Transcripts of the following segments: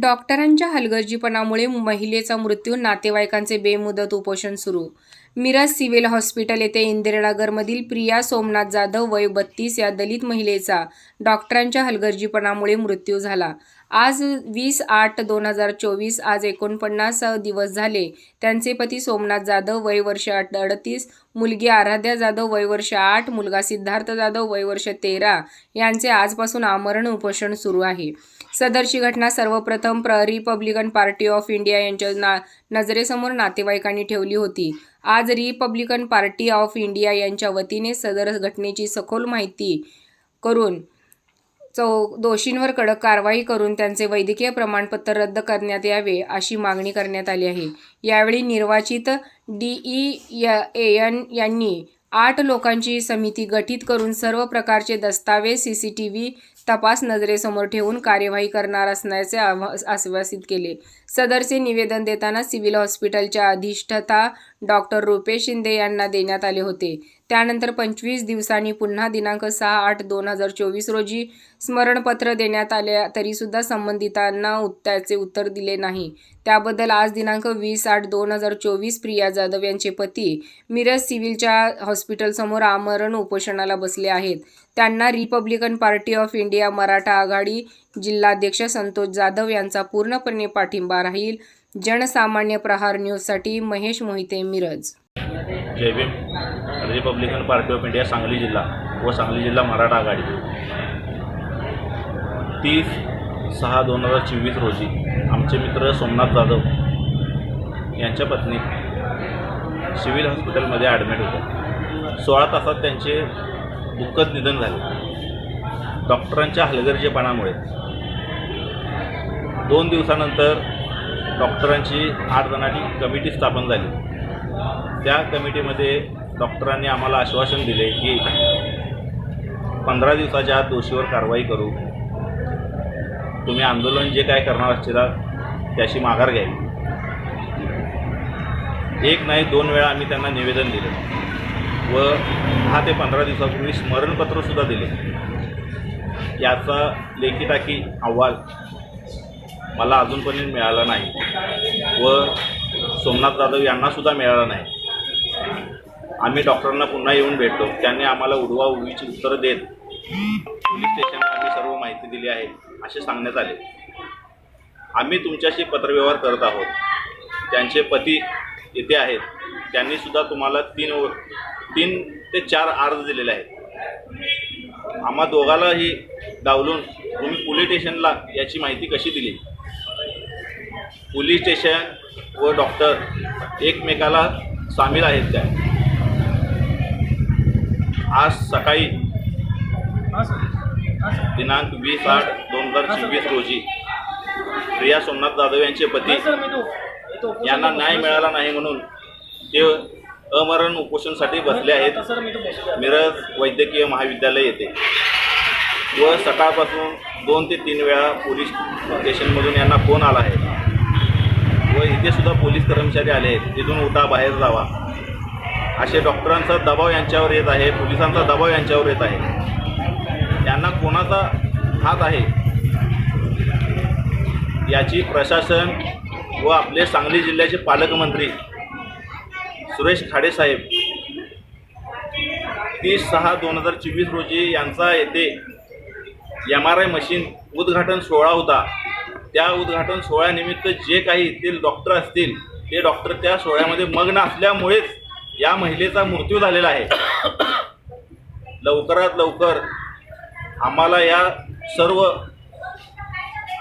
डॉक्टरांच्या हलगर्जीपणामुळे महिलेचा मृत्यू नातेवाईकांचे बेमुदत उपोषण सुरू. मिरज सिव्हिल हॉस्पिटल येथे इंदिरानगरमधील प्रिया सोमनाथ जाधव वय बत्तीस या दलित महिलेचा डॉक्टरांच्या हलगर्जीपणामुळे मृत्यू झाला. आज वीस आठ दोन हजार चोवीस आज एकोणपन्नास दिवस झाले. त्यांचे पती सोमनाथ जाधव वय वर्ष अडतीस मुलगी आराध्या जाधव वय वर्ष आठ मुलगा सिद्धार्थ जाधव वय वर्ष तेरा यांचे आजपासून आमरण उपोषण सुरू आहे. सदरची घटना सर्वप्रथम प्र रिपब्लिकन पार्टी ऑफ इंडिया यांच्या ना नजरेसमोर नातेवाईकांनी ठेवली होती. आज रिपब्लिकन पार्टी ऑफ इंडिया यांच्या वतीने सदर घटनेची सखोल माहिती करून चौ दोषींवर कडक कारवाई करून त्यांचे वैद्यकीय प्रमाणपत्र रद्द करण्यात यावे अशी मागणी करण्यात आली आहे. यावेळी निर्वाचित डीई एन यांनी आठ लोकांची समिती गठीत करून सर्व प्रकारचे दस्तावेज सी सी टी व्ही तपास नजरेसमोर ठेवून कार्यवाही करणार असण्याचे आश्वासित केले. सदरचे निवेदन देताना सिव्हिल हॉस्पिटलच्या अधिष्ठता डॉक्टर रुपेश शिंदे यांना देण्यात आले होते. त्यानंतर पंचवीस दिवसांनी पुन्हा दिनांक सहा आठ दोन हजार चोवीस रोजी स्मरणपत्र देण्यात आले तरीसुद्धा संबंधितांना त्याचे उत्तर दिले नाही. त्याबद्दल आज दिनांक वीस आठ दोन हजार चोवीस प्रिया जाधव यांचे पती मिरज सिव्हिलच्या हॉस्पिटलसमोर आमरण उपोषणाला बसले आहेत. त्यांना Republican Party of India Maratha Aghadi जिल्हाध्यक्ष संतोष जाधव यांचा पूर्णपणे पाठिंबा राहील. जनसामान्य प्रहार न्यूजसाठी Mahesh Mohite Miraj. Jai Bhim. Republican Party of India Sangli जिल्हा व सांगली जिल्हा मराठा आघाडी. तीस सहा दोन हजार चोवीस रोजी आमचे मित्र सोमनाथ जाधव यांच्या पत्नी सिव्हिल हॉस्पिटलमध्ये ॲडमिट होते सोळा तासात त्यांचे दुःखद निधन झाले. डॉक्टरांच्या हलगर्जेपणामुळे दोन दिवसानंतर डॉक्टरांची आठ जणांची कमिटी स्थापन झाली. त्या कमिटीमध्ये डॉक्टरांनी आम्हाला आश्वासन दिले की पंधरा दिवसाच्या आत दोषीवर कारवाई करू. तुम्ही आंदोलन जे काय करणार असतील त्याशी माघार घ्यावी. एक नाही दोन वेळा आम्ही त्यांना निवेदन दिले व दहा ते पंधरा दिवसापूर्वी स्मरणपत्रसुद्धा दिले. याचा लेखिताकी अहवाल मला अजूनपर्यंत मिळाला नाही व सोमनाथ जाधव यांनासुद्धा मिळाला नाही. आम्ही डॉक्टरांना पुन्हा येऊन भेटलो त्यांनी आम्हाला उडवा उडवीची उत्तरं देत पोलीस स्टेशनला आम्ही सर्व माहिती दिली आहे असे सांगण्यात आले. आम्ही तुमच्याशी पत्रव्यवहार करत आहोत. त्यांचे पती येथे आहेत त्यांनीसुद्धा तुम्हाला तीन व- तीन ते चार अर्ज दिलेले आहेत. आम्हा दोघालाही डावलून तुम्ही पोलीस स्टेशनला याची माहिती कशी दिली? पोलीस स्टेशन व डॉक्टर एकमेकाला सामील आहेत त्या. आज सकाळी दिनांक वीस आठ दोन हजार चोवीस रोजी प्रिया सोमनाथ जाधव यांचे पती यांना न्याय मिळाला नाही म्हणून ते अमरण उपोषणसाठी बसले आहेत. मिरज वैद्यकीय महाविद्यालय येथे. व सकाळपासून दोन ते तीन वेळा पोलीस स्टेशनमधून यांना फोन आला आहे. व इथे सुद्धा पोलीस कर्मचारी आले आहेत तिथून उठा बाहेर जावा. असे डॉक्टरांचा दबाव यांच्यावर येत आहे पोलिसांचा दबाव यांच्यावर येत आहे. यांना कोणाचा हात आहे? याची प्रशासन व आपले सांगली जिल्ह्याचे पालकमंत्री सुरेश खाडेसाहेब तीस सहा दोन हजार चोवीस रोजी यांचा येथे एम आर आय मशीन उद्घाटन सोहळा होता. त्या उद्घाटन सोहळ्यानिमित्त जे काही येथील डॉक्टर असतील ते डॉक्टर त्या सोहळ्यामध्ये मग्न असल्यामुळेच या महिलेचा मृत्यू झालेला आहे. लवकरात लवकर आम्हाला या सर्व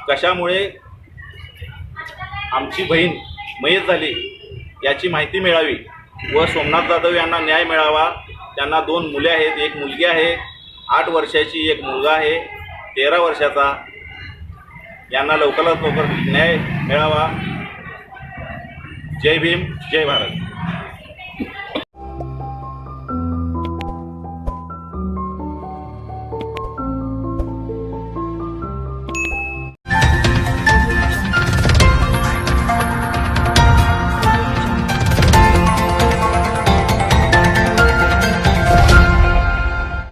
कशामुळे आमची बहीण मयत झाली याची माहिती मिळावी व सोमनाथ जाधव यांना न्याय मिळावा. त्यांना दोन मुले आहेत एक मुलगी आहे आठ वर्षाची एक मुलगा आहे तेरा वर्षाचा यांना लवकरात लवकर न्याय मिळावा. जय भीम जय भारत.